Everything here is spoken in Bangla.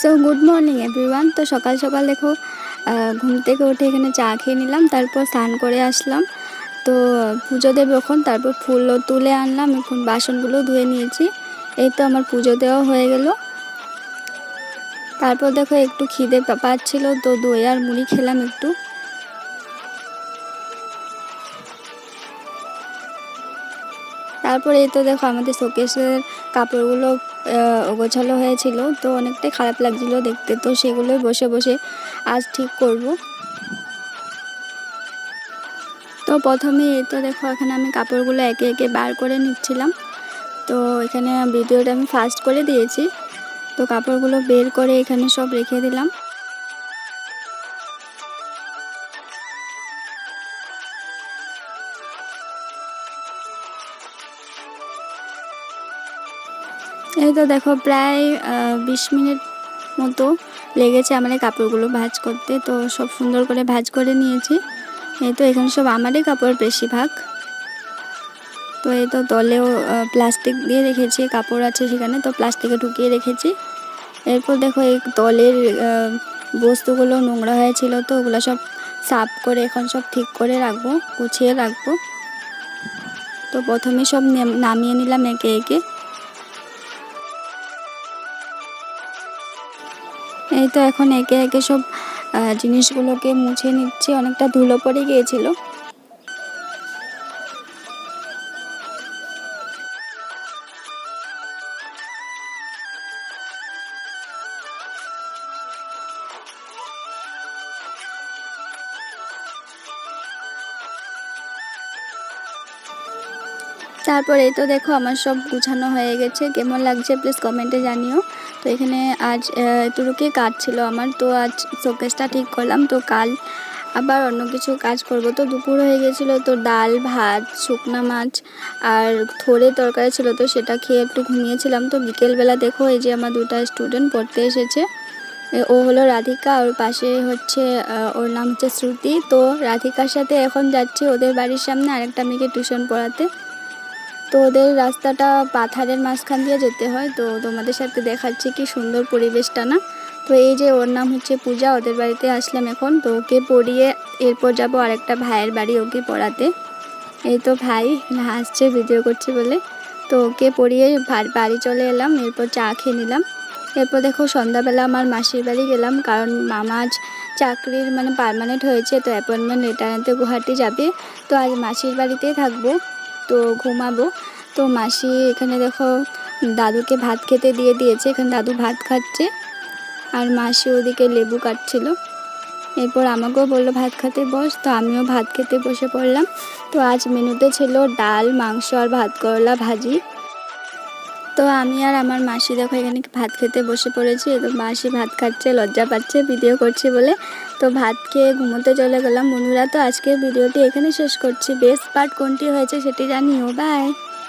সো গুড মর্নিং এভরিওয়ান তো সকাল সকাল দেখো ঘুম থেকে উঠে এখানে চা খেয়ে নিলাম, তারপর স্নান করে আসলাম। তো, পুজো দেবে এখন, তারপর ফুলও তুলে আনলাম, এখন বাসনগুলো ধুয়ে নিয়েছি। এই তো আমার পুজো দেওয়া হয়ে গেল। তারপর দেখো, একটু খিদে পাচ্ছিল, তো দই আর মুড়ি খেলাম একটু। তারপরে তো দেখো আমাদের শোকেসের কাপড়গুলো গোছালো হয়েছিল, তো অনেকটাই খারাপ লাগছিল দেখতে, তো সেগুলোই বসে বসে আজ ঠিক করব। তো প্রথমে তো দেখো এখানে আমি কাপড়গুলো একে একে বার করে নিচ্ছিলাম, তো এখানে ভিডিওটা আমি ফাস্ট করে দিয়েছি, তো কাপড়গুলো বের করে এখানে সব রেখে দিলাম। তো দেখো প্রায় বিশ মিনিট মতো লেগেছে আমার কাপড়গুলো ভাজ করতে। তো সব সুন্দর করে ভাজ করে নিয়েছি। এই তো এখানে সব আমারই কাপড় বেশিরভাগ। তো এই তো তলেও প্লাস্টিক দিয়ে রেখেছি কাপড় আছে সেখানে তো প্লাস্টিকে ঢুকিয়ে রেখেছি। এরপর দেখো এই আহ, বস্তুগুলো নোংরা হয়েছিল তো ওগুলো সব সাফ করে এখন সব ঠিক করে রাখব গুছিয়ে রাখব। তো প্রথমে সব নামিয়ে নিলাম একে একে। এই তো এখন একে একে সব জিনিসগুলোকে মুছে নিচ্ছে। অনেকটা ধুলো পড়ে গিয়েছিল। তারপর তো দেখো আমার সব গুছানো হয়ে গেছে। কেমন লাগছে প্লিজ কমেন্টে জানিও। তো এখানে আজ আহ, এতটুকুই কাজ ছিল আমার। তো আজ শোকেসটা ঠিক করলাম। তো কাল আবার অন্য কিছু কাজ করব। তো দুপুর হয়ে গেছিল। তো ডাল ভাত শুকনা মাছ আর থোড়ে তরকারি ছিল। তো সেটা খেয়ে একটু ঘুমিয়েছিলাম। তো বিকেলবেলা দেখো এই যে আমার দুটা স্টুডেন্ট পড়তে এসেছে। ও হলো রাধিকা। ওর পাশে হচ্ছে ওর নাম হচ্ছে শ্রুতি। তো রাধিকার সাথে এখন যাচ্ছি ওদের বাড়ির সামনে আরেকটা মেয়েকে টিউশন পড়াতে। তো ওদের রাস্তাটা পাথারের মাঝখান দিয়ে যেতে হয়। তো তোমাদের সাথে দেখাচ্ছি কি সুন্দর পরিবেশটা না? তো এই যে ওর নাম হচ্ছে পূজা, ওদের বাড়িতে আসলাম এখন। তো ওকে পড়িয়ে এরপর যাব আরেকটা ভাইয়ের বাড়ি ওকে পড়াতে। এই তো ভাই হাসছে ভিডিও করছে বলে। তো ওকে পড়িয়ে বাড়ি চলে এলাম, এরপর চা খেয়ে নিলাম। এরপর দেখো সন্ধ্যাবেলা আমার মাসির বাড়ি গেলাম, কারণ মামা আজ চাকরির মানে পার্মানেন্ট হয়েছে, তো অ্যাপয়েন্টমেন্ট লেটার আনতে গুয়াহাটি যাবে। তো আজ মাসির বাড়িতেই থাকব। তো ঘুমাবো। তো মাসি এখানে দেখো দাদুকে ভাত খেতে দিয়ে দিয়েছে। এখানে দাদু ভাত খাচ্ছে। আর মাসি ওদিকে লেবু কাটছিল। এরপর আমাকেও বলল, ভাত খেতে বস। তো আমিও ভাত খেতে বসে পড়লাম। তো আজ মেনুতে ছিল ডাল, মাংস আর ভাত করলা ভাজি। তো আমি আর আমার মাসি দেখো এখানে ভাত খেতে বসে পড়েছি। তো মাসি ভাত খাচ্ছে, লজ্জা পাচ্ছে ভিডিও করছি বলে। তো ভাত খেয়ে ঘুমোতে চলে গেলাম। বন্ধুরা তো আজকে ভিডিওটি এখানে শেষ করছি। বেস্ট পার্ট কোনটি হয়েছে সেটি জানিও। বাই